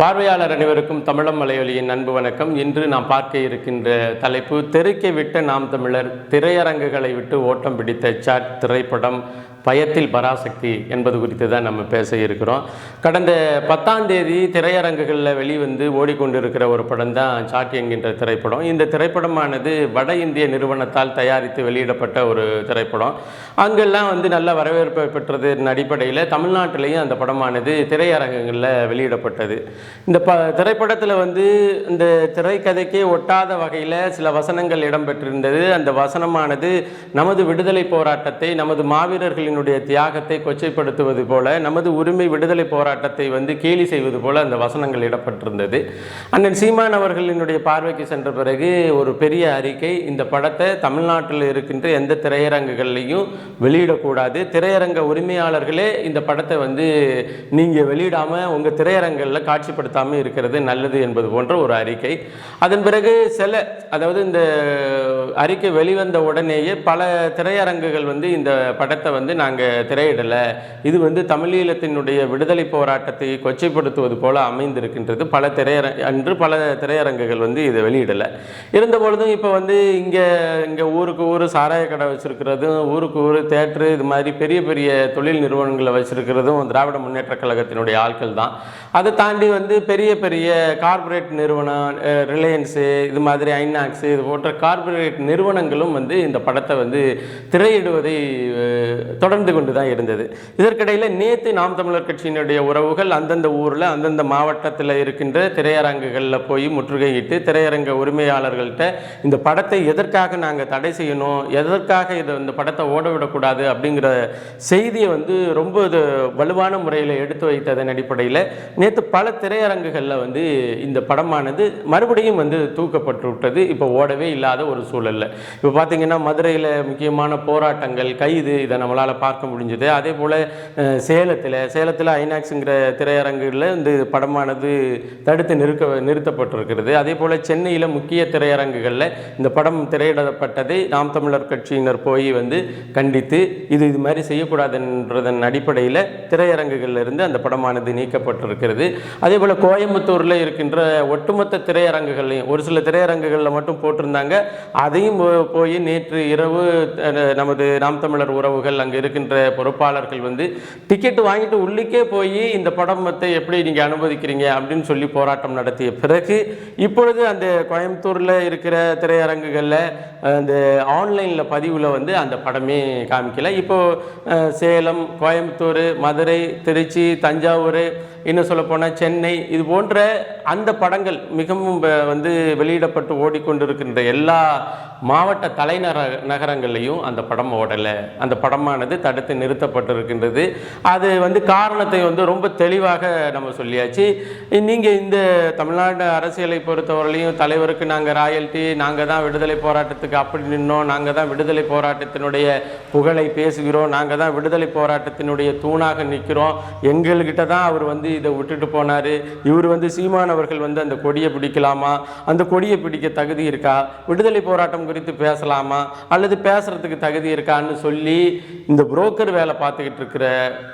பார்வையாளர் அனைவருக்கும் தமிழம் மலையொலியின் அன்பு வணக்கம். இன்று நாம் பார்க்க இருக்கின்ற தலைப்பு தெருக்கை விட்ட நாம் தமிழர் திரையரங்குகளை விட்டு ஓட்டம் பிடித்த சாட் திரைப்படம். பயத்தில் பராசக்தி என்பது குறித்து தான் நம்ம பேச இருக்கிறோம். கடந்த பத்தாம் தேதி திரையரங்குகளில் வெளிவந்து ஓடிக்கொண்டிருக்கிற ஒரு படம் தான் சாட் என்கின்ற திரைப்படம். இந்த திரைப்படமானது வட இந்திய நிறுவனத்தால் தயாரித்து வெளியிடப்பட்ட ஒரு திரைப்படம். அங்கெல்லாம் வந்து நல்ல வரவேற்பை பெற்றதன் அடிப்படையில் தமிழ்நாட்டிலையும் அந்த படமானது திரையரங்குகளில் வெளியிடப்பட்டது. இந்த ப திரைப்படத்தில் வந்து இந்த திரைக்கதைக்கே ஒட்டாத வகையில் சில வசனங்கள் இடம்பெற்றிருந்தது. அந்த வசனமானது நமது விடுதலை போராட்டத்தை நமது மாவீரர்களினுடைய தியாகத்தை கொச்சைப்படுத்துவது போல நமது உரிமை விடுதலை போராட்டத்தை வந்து கேலி செய்வது போல அந்த வசனங்கள் இடப்பட்டிருந்தது. அண்ணன் சீமான் அவர்களினுடைய பார்வைக்கு சென்ற பிறகு ஒரு பெரிய அறிக்கை இந்த படத்தை தமிழ்நாட்டில் இருக்கின்ற எந்த திரையரங்குகள்லையும் வெளியிடக்கூடாது. திரையரங்க உரிமையாளர்களே இந்த படத்தை வந்து நீங்கள் வெளியிடாமல் உங்கள் திரையரங்களில் காட்சிப்படுத்தாமல் இருக்கிறது நல்லது என்பது போன்ற ஒரு அறிக்கை. அதன் பிறகு சில அதாவது இந்த அறிக்கை வெளிவந்த உடனேயே பல திரையரங்குகள் வந்து இந்த படத்தை வந்து நாங்கள் திரையிடலை. இது வந்து தமிழீழத்தினுடைய விடுதலை போராட்டத்தை கொச்சைப்படுத்துவது போல அமைந்திருக்கின்றது. பல திரையர அன்று பல திரையரங்குகள் வந்து இதை வெளியிடலை. இருந்த பொழுதும் இப்போ வந்து இங்கே இங்கே ஊருக்கு ஊர் சாராய கடை வச்சுருக்கிறதும் ஊருக்கு ஊர் தேட்ரு இது மாதிரி பெரிய பெரிய தொழில் நிறுவனங்களை வச்சுருக்கிறதும் திராவிட முன்னேற்ற கழகத்தினுடைய ஆட்கள் தான். அதை தாண்டி வந்து பெரிய பெரிய கார்ப்பரேட் நிறுவனம் ரிலையன்ஸு இது மாதிரி ஐநாக்ஸு இது போன்ற கார்ப்பரேட் நிறுவனங்களும் வந்து இந்த படத்தை வந்து திரையிடுவதை தொடர்ந்து கொண்டு தான் இருந்தது. இதற்கிடையில் நேற்று நாம் தமிழர் கட்சியினுடைய உறவுகள் அந்தந்த ஊரில் அந்தந்த மாவட்டத்தில் இருக்கின்ற திரையரங்குகளில் போய் முற்றுகையிட்டு திரையரங்க உரிமையாளர்கள்ட்ட இந்த படத்தை எதற்காக நாங்கள் தடை செய்யணும் எதற்காக இதை இந்த படத்தை ஓட விடக்கூடாது அப்படிங்கிற செய்தியை வந்து ரொம்ப இது வலுவான முறையில் எடுத்து வைத்ததன் அடிப்படையில் நேற்று பல திரையரங்குகளில் வந்து இந்த படமானது மறுபடியும் வந்து தூக்கப்பட்டு விட்டது இப்போ ஓடவே இல்லாத ஒரு சூழல். சூழலில். இப்போ பார்த்தீங்கன்னா மதுரையில் முக்கியமான போராட்டங்கள் கைது இதை நம்மளால் பார்க்க முடிஞ்சது. அதே போல் சேலத்தில் சேலத்தில் ஐநாக்ஸுங்கிற திரையரங்குகளில் இந்த படமானது தடுத்து நிறுக்க நிறுத்தப்பட்டிருக்கிறது. அதே போல் சென்னையில் முக்கிய திரையரங்குகளில் இந்த படம் திரையிடப்பட்டதை நாம் தமிழர் கட்சியினர் போய் வந்து கண்டித்து இது இது மாதிரி செய்யக்கூடாதுன்றதன் அடிப்படையில் திரையரங்குகளில் இருந்து அந்த படமானது நீக்கப்பட்டிருக்கிறது. அதே போல் கோயம்புத்தூரில் இருக்கின்ற ஒட்டுமொத்த திரையரங்குகள்லையும் ஒரு சில திரையரங்குகளில் மட்டும் போட்டிருந்தாங்க. அதையும் போய் நேற்று இரவு நமது நாம் தமிழர் உறவுகள் அங்கே இருக்கின்ற பொறுப்பாளர்கள் வந்து டிக்கெட் வாங்கிட்டு உள்ளுக்கே போய் இந்த படத்தை எப்படி நீங்கள் அனுமதிக்கிறீங்க அப்படின்னு சொல்லி போராட்டம் நடத்திய பிறகு இப்பொழுது அந்த கோயம்புத்தூரில் இருக்கிற திரையரங்குகளில் அந்த ஆன்லைனில் பதிவில் வந்து அந்த படமே காமிக்கல. இப்போது சேலம் கோயம்புத்தூர் மதுரை திருச்சி தஞ்சாவூர் இன்னும் சொல்லப்போனால் சென்னை இது போன்ற அந்த படங்கள் மிகவும் வந்து வெளியிடப்பட்டு ஓடிக்கொண்டிருக்கின்ற எல்லா மாவட்ட தலைநகர நகரங்கள்லேயும் அந்த படம் ஓடலை. அந்த படமானது தடுத்து நிறுத்தப்பட்டிருக்கின்றது. அது வந்து காரணத்தை வந்து ரொம்ப தெளிவாக நம்ம சொல்லியாச்சு. நீங்கள் இந்த தமிழ்நாடு அரசியலை பொறுத்தவரையிலையும் தலைவருக்கு நாங்கள் ராயல்ட்டி நாங்கள் தான் விடுதலை போராட்டத்துக்கு அப்படி நின்னோம் நாங்கள் தான் விடுதலை போராட்டத்தினுடைய புகழை பேசுகிறோம் நாங்கள் தான் விடுதலை போராட்டத்தினுடைய தூணாக நிற்கிறோம் எங்கள்கிட்ட தான் அவர் வந்து இதை விட்டுட்டு போனார். இவர் வந்து சீமானவர்கள் வந்து அந்த கொடியை பிடிக்கலாமா? அந்த கொடியை பிடிக்க தகுதி இருக்கா? விடுதலை போராட்டம் குறித்து பேசலாமா? அல்லது பேசுறதுக்கு தகுதி இருக்கான்னு சொல்லி இந்த புரோக்கர் வேலை பார்த்துக்கிட்டு இருக்கிற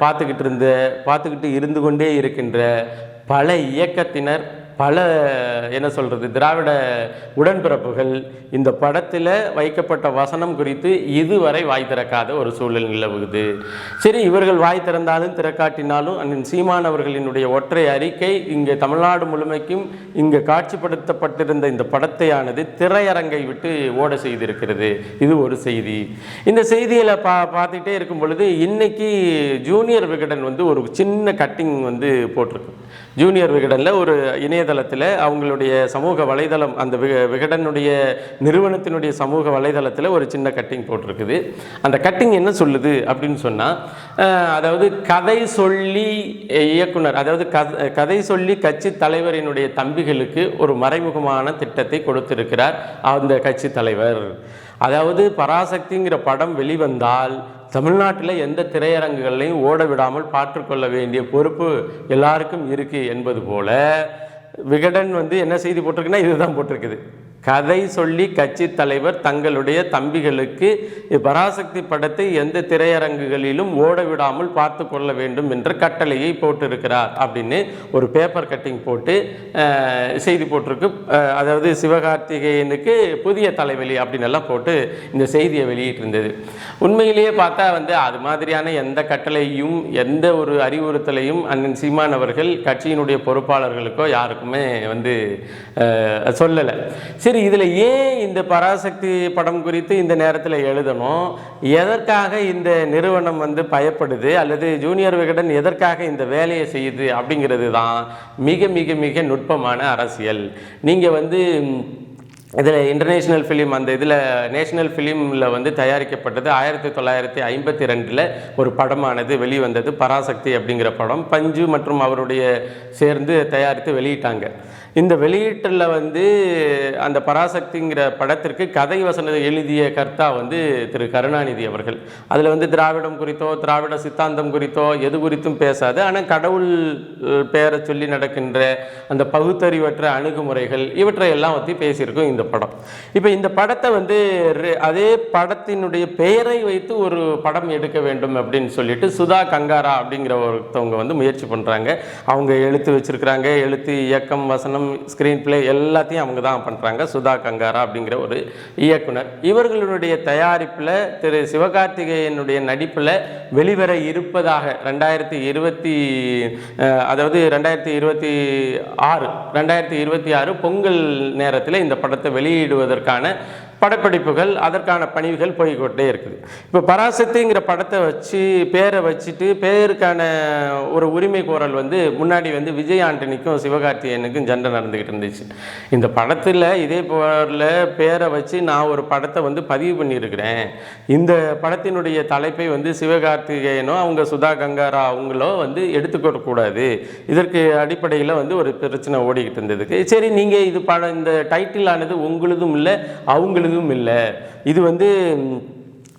பார்த்துக்கிட்டு இருந்த பார்த்துக்கிட்டு இருந்து கொண்டே இருக்கின்ற பல இயக்கத்தினர் பல என்ன சொல்கிறது திராவிட உடன்பிறப்புகள் இந்த படத்தில் வைக்கப்பட்ட வசனம் குறித்து இதுவரை வாய் திறக்காத ஒரு சூழல் நிலவுது. சரி இவர்கள் வாய் திறந்தாலும் திறக்காட்டினாலும் அண்ணன் சீமான் அவர்களினுடைய ஒற்றை அறிக்கை இங்கே தமிழ்நாடு முழுமைக்கும் இங்கே காட்சிப்படுத்தப்பட்டிருந்த இந்த படத்தையானது திரையரங்கை விட்டு ஓட செய்திருக்கிறது. இது ஒரு செய்தி. இந்த செய்தியில் பா பார்த்துட்டே இருக்கும் பொழுது இன்னைக்கு ஜூனியர் விகடன் வந்து ஒரு சின்ன கட்டிங் வந்து போட்டிருக்கு. ஜூனியர் விகடனில் ஒரு இணையதளத்தில் அவங்களுடைய சமூக வலைதளம் அந்த விக விகடனுடைய நிறுவனத்தினுடைய சமூக வலைதளத்தில் ஒரு சின்ன கட்டிங் போட்டிருக்குது. அந்த கட்டிங் என்ன சொல்லுது அப்படின்னு சொன்னால் அதாவது கதை சொல்லி இயக்குனர் அதாவது கதை சொல்லி கட்சி தலைவரினுடைய தம்பிகளுக்கு ஒரு மறைமுகமான திட்டத்தை கொடுத்திருக்கிறார் அந்த கட்சி தலைவர். அதாவது பராசக்திங்கிற படம் வெளிவந்தால் தமிழ்நாட்டில் எந்த திரையரங்குகளையும் ஓட விடாமல் பார்த்துக்கொள்ள வேண்டிய பொறுப்பு எல்லாருக்கும் இருக்குது என்பது போல விகடன் வந்து என்ன செய்தி போட்டிருக்குன்னா இதுதான் போட்டிருக்குது. கதை சொல்லி கட்சி தலைவர் தங்களுடைய தம்பிகளுக்கு பராசக்தி படத்தை எந்த திரையரங்குகளிலும் ஓட விடாமல் பார்த்து கொள்ள வேண்டும் என்ற கட்டளையை போட்டிருக்கிறார் அப்படின்னு ஒரு பேப்பர் கட்டிங் போட்டு செய்தி போட்டிருக்கு. அதாவது சிவகார்த்திகேயனுக்கு புதிய தலைவலி அப்படின்னு எல்லாம் போட்டு இந்த செய்தியை வெளியிட்டிருந்தது. உண்மையிலேயே பார்த்தா வந்து அது மாதிரியான எந்த கட்டளையும் எந்த ஒரு அறிவுறுத்தலையும் அண்ணன் சீமான் அவர்கள் கட்சியினுடைய பொறுப்பாளர்களுக்கோ யாருக்குமே வந்து சொல்லலை. சரி இதில் ஏன் இந்த பராசக்தி படம் குறித்து இந்த நேரத்தில் எழுதணும்? எதற்காக இந்த நிறுவனம் வந்து பயப்படுது? அல்லது ஜூனியர் விகடன் எதற்காக இந்த வேலையை செய்யுது அப்படிங்கிறது தான் மிக மிக மிக நுட்பமான அரசியல். நீங்கள் வந்து இதில் இன்டர்நேஷ்னல் ஃபிலிம் அந்த இதில் நேஷ்னல் ஃபிலிமில் வந்து தயாரிக்கப்பட்டது ஆயிரத்தி தொள்ளாயிரத்தி ஐம்பத்தி ரெண்டில் ஒரு படமானது வெளிவந்தது பராசக்தி அப்படிங்கிற படம். பஞ்சு மற்றும் அவருடைய சேர்ந்து தயாரித்து வெளியிட்டாங்க. இந்த வெளியீட்டில் வந்து அந்த பராசக்திங்கிற படத்திற்கு கதை வசனத்தை எழுதிய கர்த்தா வந்து திரு கருணாநிதி அவர்கள். அதில் வந்து திராவிடம் குறித்தோ திராவிட சித்தாந்தம் குறித்தோ எது குறித்தும் பேசாது. ஆனால் கடவுள் பெயரை சொல்லி நடக்கின்ற அந்த பகுத்தறிவற்ற அணுகுமுறைகள் இவற்றை எல்லாம் பற்றி பேசியிருக்கோம் இந்த படம். இப்போ இந்த படத்தை வந்து அதே படத்தினுடைய பெயரை வைத்து ஒரு படம் எடுக்க வேண்டும் அப்படின்னு சொல்லிட்டு சுதா கங்காரா அப்படிங்கிற ஒருத்தவங்க வந்து முயற்சி பண்ணுறாங்க அவங்க எழுத்து வச்சுருக்கிறாங்க. எழுத்து இயக்கம் வசனம் ஸ்க்ரீன் பிளே எல்லாத்தையும் அவங்க தான் பண்ணுறாங்க சுதா கங்காரா அப்படிங்கிற ஒரு இயக்குனர். இவர்களுடைய தயாரிப்பில் திரு சிவகார்த்திகேயனுடைய நடிப்பில் வெளிவர இருப்பதாக ரெண்டாயிரத்தி இருபத்தி அதாவது ரெண்டாயிரத்தி இருபத்தி ஆறு ரெண்டாயிரத்தி இருபத்தி ஆறு பொங்கல் நேரத்தில் இந்த படத்தை வெளியிடுவதற்கான படப்பிடிப்புகள் அதற்கான பணிகள் போய்கொண்டே இருக்குது. இப்போ பராசக்திங்கிற படத்தை வச்சு பேரை வச்சுட்டு பேருக்கான ஒரு உரிமை கோரல் வந்து முன்னாடி வந்து விஜய் ஆண்டனிக்கும் சிவகார்த்திகேயனுக்கும் சண்டை நடந்துக்கிட்டு இருந்துச்சு. இந்த படத்தில் இதே போல பேரை வச்சு நான் ஒரு படத்தை வந்து பதிவு பண்ணியிருக்கிறேன். இந்த படத்தினுடைய தலைப்பை வந்து சிவகார்த்திகேயனோ அவங்க சுதா கங்காரா அவங்களோ வந்து எடுத்துக்கொடக்கூடாது இதற்கு அடிப்படையில் வந்து ஒரு பிரச்சனை ஓடிக்கிட்டு இருந்ததுக்கு. சரி நீங்கள் இது படம் இந்த டைட்டில் ஆனது உங்களுதும் இல்லை அவங்களுதும் இல்லை. இது வந்து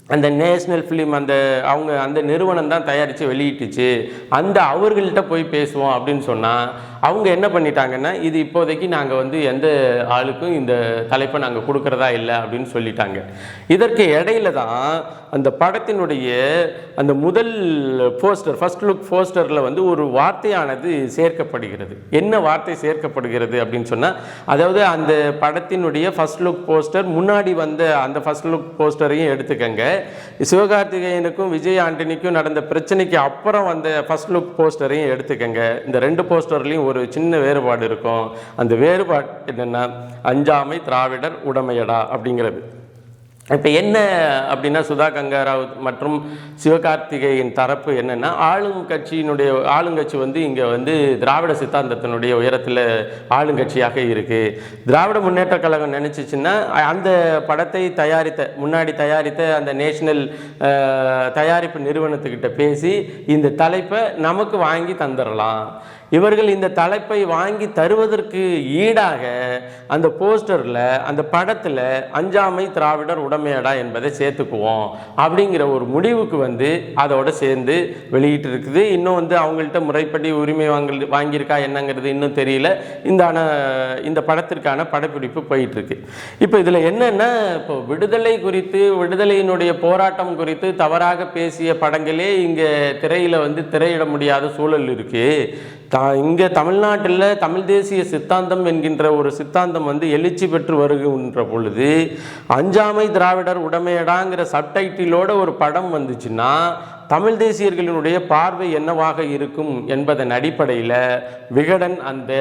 அந்த நேஷ்னல் ஃபிலிம் அந்த அவங்க அந்த நிறுவனம் தான் தயாரித்து வெளியிட்டுச்சு. அந்த அவர்கள்ட்ட போய் பேசுவோம் அப்படின்னு சொன்னால் அவங்க என்ன பண்ணிட்டாங்கன்னா இது இப்போதைக்கு நாங்கள் வந்து எந்த ஆளுக்கும் இந்த தலைப்பை நாங்கள் கொடுக்கறதா இல்லை அப்படின்னு சொல்லிட்டாங்க. இதற்கு இடையில தான் அந்த படத்தினுடைய அந்த முதல் போஸ்டர் ஃபர்ஸ்ட் லுக் போஸ்டரில் வந்து ஒரு வார்த்தையானது சேர்க்கப்படுகிறது. என்ன வார்த்தை சேர்க்கப்படுகிறது அப்படின்னு சொன்னால் அதாவது அந்த படத்தினுடைய ஃபர்ஸ்ட் லுக் போஸ்டர் முன்னாடி வந்த அந்த ஃபர்ஸ்ட் லுக் போஸ்டரையும் எடுத்துக்கங்க. சிவகார்த்திகேயனுக்கும் விஜய் ஆண்டனிக்கும் நடந்த பிரச்சனைக்கு அப்புறம் வந்த ஃபர்ஸ்ட் லுக் போஸ்டரையும் எடுத்துக்கங்க. இந்த ரெண்டு போஸ்டர்லையும் ஒரு சின்ன வேறுபாடு இருக்கும். அந்த வேறுபாடு என்னென்னா அஞ்சாமை திராவிடர் உடமையடா அப்படிங்கிறது. இப்போ என்ன அப்படின்னா சுதா கங்காராவ் மற்றும் சிவகார்த்திகேயன் தரப்பு என்னென்னா ஆளும் கட்சியினுடைய ஆளுங்கட்சி வந்து இங்கே வந்து திராவிட சித்தாந்தத்தினுடைய உயரத்தில் ஆளுங்கட்சியாக இருக்குது திராவிட முன்னேற்ற கழகம் நினச்சிச்சின்னா அந்த படத்தை தயாரித்த முன்னாடி தயாரித்த அந்த நேஷனல் தயாரிப்பு நிறுவனத்துக்கிட்ட பேசி இந்த தலைப்பை நமக்கு வாங்கி தந்துடலாம் இவர்கள் இந்த தலைப்பை வாங்கி தருவதற்கு ஈடாக அந்த போஸ்டரில் அந்த படத்தில் அஞ்சாமை திராவிடர் உடமையடா என்பதை சேர்த்துக்குவோம் அப்படிங்கிற ஒரு முடிவுக்கு வந்து அதோட சேர்ந்து வெளியிட்டு இருக்குது இன்னும் வந்து அவங்கள்ட்ட முறைப்படி உரிமை வாங்கல் வாங்கியிருக்கா என்னங்கிறது இன்னும் தெரியல. இந்தான இந்த படத்திற்கான படப்பிடிப்பு போயிட்டு இருக்கு இப்போ இதில் என்னென்னா இப்போ விடுதலை குறித்து விடுதலையினுடைய போராட்டம் குறித்து தவறாக பேசிய படங்களே இங்கே திரையில் வந்து திரையிட முடியாத சூழல் இருக்கு. தா இங்கே தமிழ்நாட்டில் தமிழ் தேசிய சித்தாந்தம் என்கின்ற ஒரு சித்தாந்தம் வந்து எழுச்சி பெற்று வருகின்ற பொழுது அஞ்சாமை திராவிடர் உடமையடாங்கிற சப்டைட்டிலோட ஒரு படம் வந்துச்சுன்னா தமிழ் தேசியர்களினுடைய பார்வை என்னவாக இருக்கும் என்பதன் அடிப்படையில் விகடன் அந்த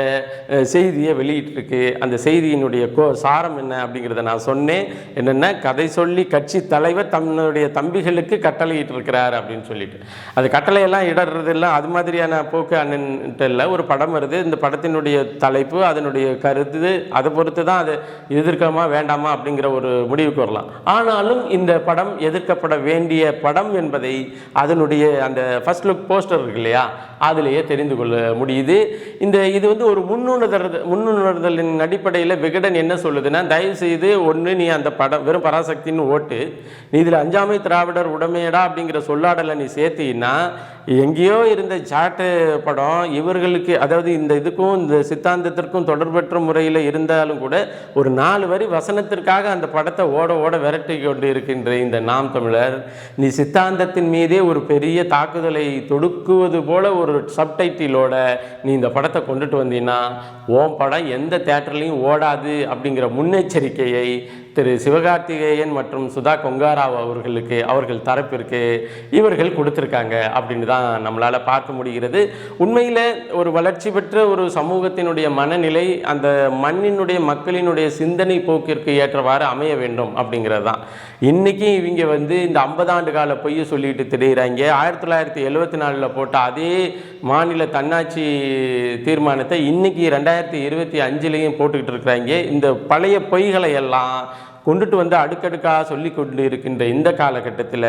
செய்தியை வெளியிட்டிருக்கு. அந்த செய்தியினுடைய கோ சாரம் என்ன அப்படிங்கிறத நான் சொன்னேன். என்னென்ன கதை சொல்லி கட்சி தலைவர் தன்னுடைய தம்பிகளுக்கு கட்டளையிட்டு இருக்கிறார் அப்படின்னு சொல்லிட்டு. அது கட்டளையெல்லாம் இடறதெல்லாம் இல்லை அது மாதிரியான போக்கு அண்ணன்ட்டு இல்லை. ஒரு படம் வருது. இந்த படத்தினுடைய தலைப்பு அதனுடைய கருத்து அதை பொறுத்து தான் அது எதிர்க்கமா வேண்டாமா அப்படிங்கிற ஒரு முடிவுக்கு வரலாம். ஆனாலும் இந்த படம் எதிர்க்கப்பட வேண்டிய படம் என்பதை அதனுடைய அந்த ஃபர்ஸ்ட் லுக் போஸ்டர் இருக்கு இல்லையா? அதிலேயே தெரிந்து கொள்ள முடியுது. இந்த இது வந்து ஒரு முன்னுணர்தல் முன்னுணர்தலின் அடிப்படையில் விகடன் என்ன சொல்லுதுன்னா தயவு செய்து ஒன்று நீ அந்த படம் வெறும் பராசக்தின்னு ஓட்டு. நீ இதில் அஞ்சாமை திராவிடர் உடமையடா அப்படிங்கிற சொல்லாடலை நீ சேர்த்தின்னா எங்கேயோ இருந்த சாட்டு படம் இவர்களுக்கு அதாவது இந்த இதுக்கும் இந்த சித்தாந்தத்திற்கும் தொடர்பற்ற முறையில் இருந்தாலும் கூட ஒரு நாலு வரி வசனத்திற்காக அந்த படத்தை ஓட ஓட விரட்டி கொண்டு இருக்கின்ற இந்த நாம் தமிழர் நீ சித்தாந்தத்தின் மீதே ஒரு பெரிய தாக்குதலை தொடுக்குவது போல ஒரு சப்டைட்டிலோட நீ இந்த படத்தை கொண்டுட்டு வந்தீங்கன்னா ஓம் படம் எந்த தேட்டர்லையும் ஓடாது அப்படிங்கிற முன்னெச்சரிக்கையை திரு சிவகார்த்திகேயன் மற்றும் சுதா கொங்காராவ் அவர்களுக்கு அவர்கள் தரப்பிற்கு இவர்கள் கொடுத்துருக்காங்க அப்படின்னு தான் நம்மளால் பார்க்க முடிகிறது. உண்மையில் ஒரு வளர்ச்சி பெற்ற ஒரு சமூகத்தினுடைய மனநிலை அந்த மண்ணினுடைய மக்களினுடைய சிந்தனை போக்கிற்கு ஏற்றவாறு அமைய வேண்டும் அப்படிங்கிறது தான். இன்றைக்கி இவங்க வந்து இந்த ஐம்பது ஆண்டு கால பொய்யை சொல்லிட்டு திரியிறாங்க ஆயிரத்தி தொள்ளாயிரத்தி எழுபத்தி நாலில் போட்ட அதே மாநில தன்னாட்சி தீர்மானத்தை இன்றைக்கி ரெண்டாயிரத்தி இருபத்தி அஞ்சுலேயும் போட்டுக்கிட்டு இருக்கிறாங்க. இந்த பழைய பொய்களை எல்லாம் கொண்டுட்டு வந்து அடுக்கடுக்காக சொல்லி கொண்டு இருக்கின்ற இந்த காலகட்டத்தில்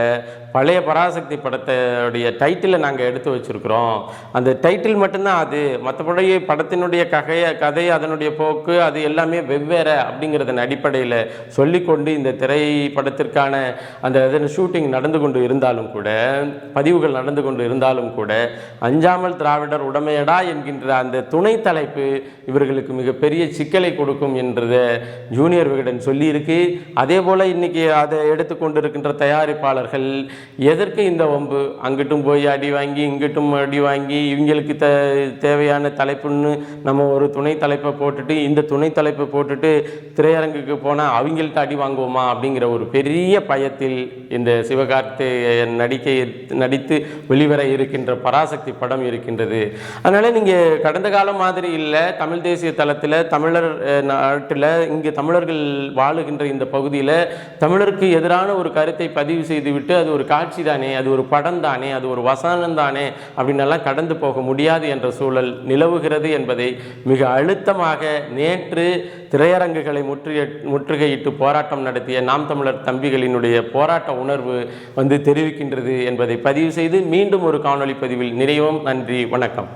பழைய பராசக்தி படத்தோடைய டைட்டிலை நாங்கள் எடுத்து வச்சுருக்குறோம். அந்த டைட்டில் மட்டும்தான் அது. மற்றபடி படத்தினுடைய கதைய கதை அதனுடைய போக்கு அது எல்லாமே வெவ்வேறு அப்படிங்கிறதன் அடிப்படையில் சொல்லிக்கொண்டு இந்த திரைப்படத்திற்கான அந்த இதன் ஷூட்டிங் நடந்து கொண்டு இருந்தாலும் கூட பதிவுகள் நடந்து கொண்டு இருந்தாலும் கூட அஞ்சாமல் திராவிடர் உடமையடா என்கின்ற அந்த துணை தலைப்பு இவர்களுக்கு மிகப்பெரிய சிக்கலை கொடுக்கும் என்றதை ஜூனியர் விகடன் சொல்லியிருக்கு. அதே போல் இன்றைக்கி அதை எடுத்துக்கொண்டு இருக்கின்ற தயாரிப்பாளர்கள் எதற்கு இந்த வம்பு? அங்கிட்டும் போய் அடி வாங்கி இங்கிட்டும் அடி வாங்கி இவங்களுக்கு த தேவையான தலைப்புன்னு நம்ம ஒரு துணை தலைப்பை போட்டுட்டு இந்த துணை தலைப்பை போட்டுட்டு திரையரங்குக்கு போனால் அவங்கள்ட்ட அடி வாங்குவோமா அப்படிங்கிற ஒரு பெரிய பயத்தில் இந்த சிவகார்த்திகேயன் நடிக்கை நடித்து வெளிவர இருக்கின்ற பராசக்தி படம் இருக்கின்றது. அதனால் நீங்கள் கடந்த காலம் மாதிரி இல்லை தமிழ் தேசிய தளத்தில் தமிழர் நாட்டில் இங்கே தமிழர்கள் வாழுகின்ற இந்த பகுதியில் தமிழருக்கு எதிரான ஒரு கருத்தை பதிவு செய்துவிட்டு அது ஒரு காட்சி தானே அது ஒரு படம் தானே அது ஒரு வசனம் தானே அப்படின்னெல்லாம் கடந்து போக முடியாது என்ற சூழல் நிலவுகிறது என்பதை மிக அழுத்தமாக நேற்று திரையரங்குகளை முற்றுகை முற்றுகையிட்டு போராட்டம் நடத்திய நாம் தமிழர் தம்பிகளினுடைய போராட்ட உணர்வு வந்து தெரிவிக்கின்றது என்பதை பதிவு செய்து மீண்டும் ஒரு காணொளி பதிவில் நிறைவும். நன்றி வணக்கம்.